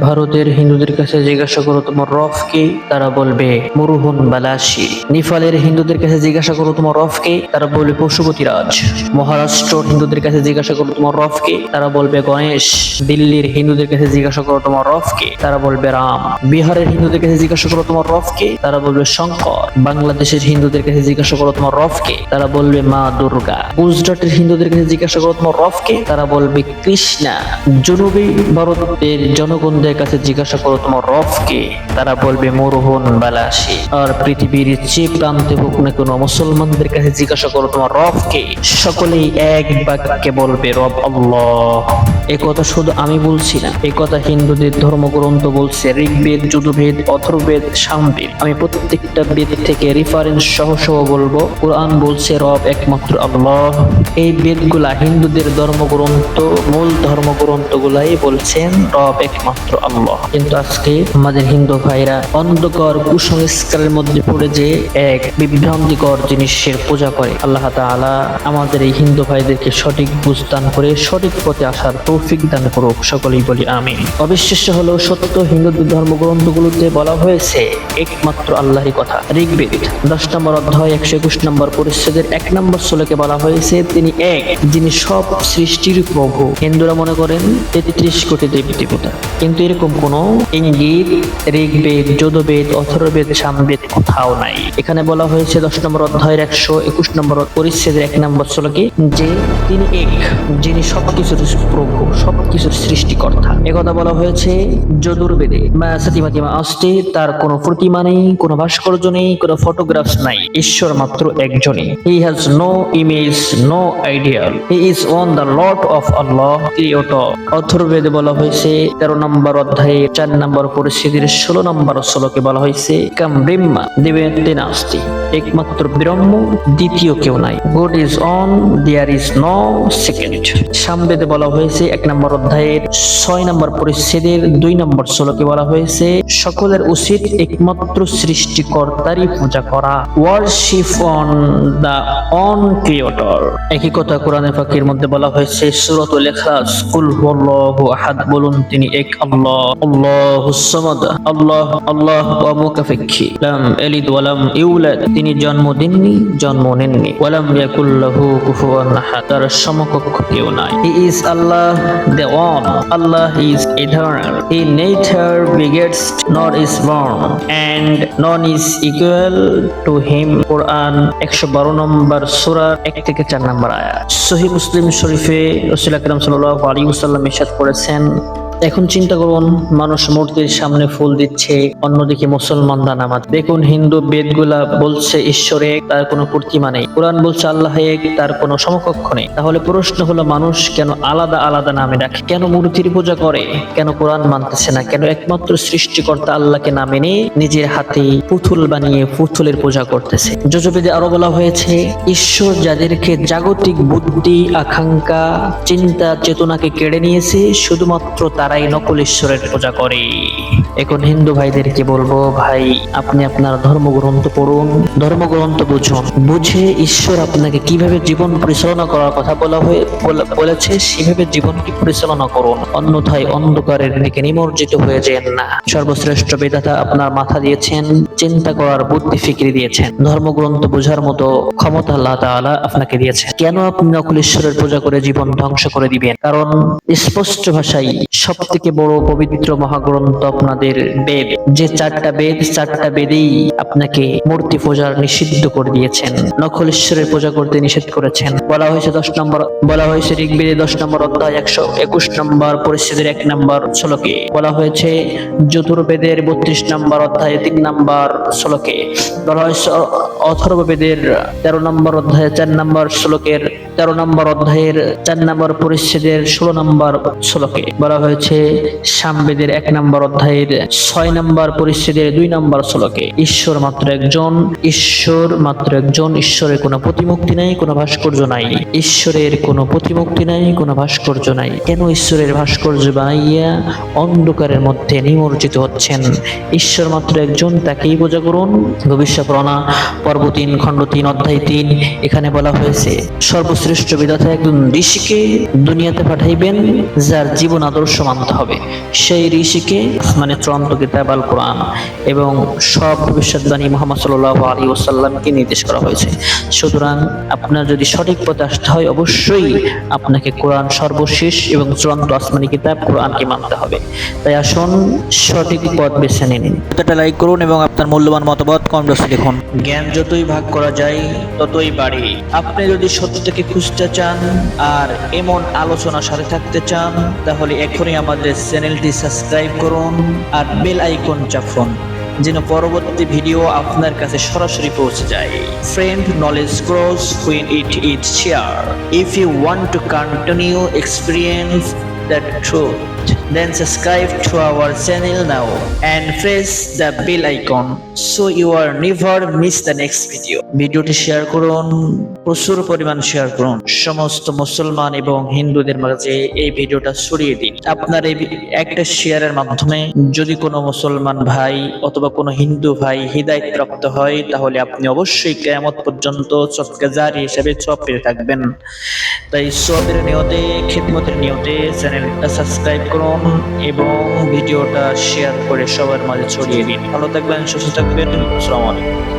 ভারতের হিন্দুদের কাছে জিজ্ঞাসা করো তোমার রফ কে? তারা বলবে মরুহন বালাসি। নেপালের হিন্দুদের কাছে জিজ্ঞাসা করো তোমার রফ কে? তারা বলবে, পশুপতিরাজ। মহারাষ্ট্র হিন্দুদের কাছে জিজ্ঞাসা করো তোমার রফ কে? তারা বলবে, গণেশ। দিল্লির হিন্দুদের কাছে জিজ্ঞাসা করো তোমার রফ কে? তারা বলবে, রাম। বিহারের হিন্দুদের কাছে জিজ্ঞাসা করো তোমার রফ কে? তারা বলবে, শঙ্কর। বাংলাদেশের হিন্দুদের কাছে জিজ্ঞাসা করো তোমার রফ কে? তারা বলবে, মা দুর্গা। গুজরাটের হিন্দুদের কাছে জিজ্ঞাসা করো তোমার রফ কে? তারা বলবে, কৃষ্ণা। জনবী ভারতের জনগণদের কাছে জিজ্ঞাসা করো, তোমার রফ কে? তারা বলবে মোরহন বালাসী আর পৃথিবীর যে প্রান্তে হোক না কোনো, মুসলমানদের কাছে জিজ্ঞাসা করো, তোমার রফ কে? সকলেই এক বাক্যে বলবে, রব আল্লাহ। এ কথা শুধু আমি বলছি না এই কথা হিন্দুদের ধর্মগ্রন্থ বলছে, ঋগ্বেদ যদুভেদ অথর্বেদ সামবেদ। আমি প্রত্যেকটা বেদ থেকে রেফারেন্স সহ সহ বলব, কোরআন বলছে, রব একমাত্র আল্লাহ। এই বেদগুলা হিন্দুদের ধর্মগ্রন্থ, মূল ধর্মগ্রন্থগুলাই বলছেন, রব একমাত্র আল্লাহ। কিন্তু আজকে আমাদের হিন্দু ভাইরা অন্ধকার কুসংস্কারের মধ্যে পড়ে যে এক বিভ্রান্তিকর জিনিসের পূজা করে। আল্লাহ আমাদের এই হিন্দু ভাইদেরকে সঠিক করে, সঠিক পথে আসার তৌফিক দান করুক। সকলেই বলি আমি অবিশ্বাস্য সত্য হিন্দুদের ধর্মগ্রন্থগুলোতে বলা হয়েছে, একমাত্র আল্লাহরই কথা। ঋগ্বেদ দশ নম্বর অধ্যায়, একশো একুশ নম্বর পরিচ্ছেদের এক নম্বর শ্লোকে বলা হয়েছে, তিনি এক যিনি সব সৃষ্টির প্রভু। হিন্দুরা মনে করেন তেত্রিশ কোটি দেবী দেবতা কিন্তু এরকম কোনো ইঙ্গিত, ঋগ্বেদ, যদুবেদ অথর্বেদ সামবেদ কোথাও নাই। এখানে বলা হয়েছে দশ নম্বর অধ্যায়ের একশো একুশ নম্বর পরিচ্ছেদের এক নম্বর শ্লোকে যে তিনি এক, যিনি সবকিছুর প্রভু, সবকিছুর সৃষ্টিকর্তা। একথা বলা হয়েছে যদুর্বেদে। সতীমাতিমা আসতে, তার কোনো প্রতিমা নেই, কোনো ভাস্কর্য নেই, কোনো ফটোগ্রাফস নাই। ঈশ্বর মাত্র একজনই। He has no image no ideal he is one the lord of Allah অথর্বেদে বলা হয়েছে তেরো নম্বর অধ্যায়ে চার নম্বর পরিস্থিতির ষোলো নম্বর শ্লোকে বলা হয়েছে, কাম নাস্তি। একমাত্র ব্রহ্ম, দ্বিতীয় কেউ নাই। God is one there is no second সামবেদে বলা হয়েছে, এক নম্বর অধ্যায়ের ছয় নম্বর পরিচ্ছেদের দুই নম্বর শ্লোকে বলা হয়েছে, সকলের উচিত একমাত্র সৃষ্টিকর্তারই পূজা করা। Worship on the one creator একই কথা কোরআনে ফাকির মধ্যে বলা হয়েছে সূরাতুল ইখলাস, কুল হুয়াল্লাহু আহাদ, বলুন তিনি এক আল্লাহ। আল্লাহুস সামাদ, আল্লাহ আল্লাহ ওয়া মুকাফিক্ষি লাম ইয়ালিদ ওয়া লাম ইউলাদ, তিনি জন্ম দেননি, জন্ম নেননি। ওয়া লাম ইয়াকুল কুফুয়ান আহাদ, তার সমকক্ষ কেউ নাই। He is Allah one Allah is eternal he neither begets nor is born and none is equal to him Quran একশো বারো নম্বর সুরার এক থেকে চার নম্বর আয়াত। সহি মুসলিম শরীফে রসুল আকরাম সাল্লাহ আলী সাল্লাম ইসাদ করেছেন এখন চিন্তা করুন, মানুষ মূর্তির সামনে ফুল দিচ্ছে, অন্যদিকে মুসলমানরা নামাজ। দেখুন, হিন্দু বেদগুলা বলছে, ঈশ্বর এক, তার কোনো প্রতিমা নেই। কোরআন বলছে, আল্লাহ এক, তার কোনো সমকক্ষ নেই। তাহলে প্রশ্ন হলো, মানুষ কেন আলাদা আলাদা নামে ডাকে? কেন মূর্তির পূজা করে? কেন কোরআন মানতেছে না? কেন একমাত্র সৃষ্টিকর্তা আল্লাহকে না মেনে নিজের হাতে পুতুল বানিয়ে পুতুলের পূজা করতেছে? যজবেদে আরও বলা হয়েছে, ঈশ্বর যাদেরকে জাগতিক বুদ্ধি, আকাঙ্ক্ষা, চিন্তা, চেতনাকে কেড়ে নিয়েছে, শুধুমাত্র তারাই নকল ঈশ্বরের পূজা করে। এখন হিন্দু ভাইদেরকে বলব? ভাই, আপনি আপনার ধর্মগ্রন্থ পড়ুন। ধর্মগ্রন্থ বুঝুন। বুঝে ঈশ্বর আপনাকে কীভাবে জীবন পরিচালনা করার কথা বলা হয়ে বলেছে, সেভাবে জীবনকে পরিচালনা করুন। অন্যথায় অন্ধকারের দিকে নিমজ্জিত হয়ে যেন না। সর্বশ্রেষ্ঠ বেদাতা আপনার মাথা দিয়েছেন, চিন্তা করার বুদ্ধি ফিকির দিয়েছেন। ধর্মগ্রন্থ বোঝার মতো ক্ষমতা আল্লাহ তাআলা আপনাকে দিয়েছেন। কেন আপনি নকল ঈশ্বরের পূজা করে জীবন ধ্বংস করে দিবেন? কারণ স্পষ্ট ভাষায় সব থেকে বড় পবিত্র মহাগ্রন্থ আপনাদের বেদ। যে চারটা বেদ, চারটা বেদেই আপনাকে মূর্তি পূজার নিষিদ্ধ করে দিয়েছেন। নকল ঈশ্বরের পূজা করতে নিষেধ করেছেন। বলা হয়েছে দশ নম্বর, বলা হয়েছে ঋগ্বেদে দশ নম্বর অধ্যায়, একশো একুশ নম্বর পরিস্থিতির এক নম্বর শ্লোকে। বলা হয়েছে চতুর্বেদের বত্রিশ নম্বর অধ্যায়ে তিন নম্বর শ্লোকে। বলা হয়েছে অথর্ববেদের তেরো নম্বর অধ্যায়ে চার নম্বর শ্লোকের তেরো নম্বর অধ্যায়ের চার নম্বর পরিচ্ছেদের ষোলো নম্বর শ্লোকে। বলা হয়েছে সামবেদের এক নম্বর অধ্যায়ের ছয় নম্বর পরিচ্ছেদের দুই নম্বর শ্লোকে, ঈশ্বর মাত্র একজন, ঈশ্বর মাত্র একজন, ঈশ্বরের কোনো প্রতিমূর্তি নাই, কোনো ভাস্কর্য নাই। ঈশ্বরের কোনো প্রতিমূর্তি নাই, কোনো ভাস্কর্য নাই। কেন ঈশ্বরের ভাস্কর্য বানাইয়া অন্ধকারের মধ্যে নিমজ্জিত হচ্ছেন? ঈশ্বর মাত্র একজন, তাকেই বোঝা করুন। ভবিষ্যৎ প্রণা পর্ব তিন, খণ্ড তিন, অধ্যায় তিন, এখানে বলা হয়েছে, সর্বশ্রেষ্ঠ বিধাতা একজন ঋষিকে দুনিয়াতে পাঠাইবেন, যার জীবন আদর্শ মানতে হবে। সেই ঋষিকে মানে চূড়ান্ত কিতাব আল কোরআন এবং সব ভবিষ্যৎবাণী মোহাম্মদ সাল্লাহ আলী ওসাল্লামকে নির্দেশ করা হয়েছে। সুতরাং আপনার যদি সঠিক পথে আসতে হয় অবশ্যই আপনাকে কোরআন সর্বশেষ এবং চূড়ান্ত আসমানি কিতাব কোরআনকে মানতে হবে। তাই আসুন সঠিক পথ বেছে নিন। ভিডিওটা লাইক করুন এবং আপনার মূল্যবান মতামত কমেন্ট বক্সে লিখুন। জ্ঞান যতই ভাগ করা যায় ততই বাড়ে। আপনি যদি সত্যকে খুঁজতে চান আর এমন আলোচনার সাথে থাকতে চান তাহলে এখনই আমাদের চ্যানেলটি সাবস্ক্রাইব করুন আর বেল আইকন চাপুন, যেন পরবর্তী ভিডিও আপনার কাছে সরাসরি পৌঁছে যায়। Friend knowledge grows when it it share if you want to continue experience that truth then subscribe to our channel now and press the bell icon so you are never miss the next video. ভিডিওটি share করুন, প্রচুর পরিমাণ share করুন। সমস্ত মুসলমান এবং হিন্দুদের মাঝে এই ভিডিওটা ছড়িয়ে দিন। আপনার এই একটা শেয়ারের মাধ্যমে যদি কোনো মুসলমান ভাই অথবা কোনো হিন্দু ভাই হৃদায়ত প্রাপ্ত হয়, তাহলে আপনি অবশ্যই কেয়ামত পর্যন্ত সবকে জারি হিসেবে সব পেয়ে থাকবেন। তাই সবের নিয়তে, খেদমতের নিয়তে চ্যানেলটা সাবস্ক্রাইব করুন এবং ভিডিওটা শেয়ার করে সবার মাঝে ছড়িয়ে দিন। ভালো থাকবেন, সুস্থ থাকবেন, আসসালামু আলাইকুম।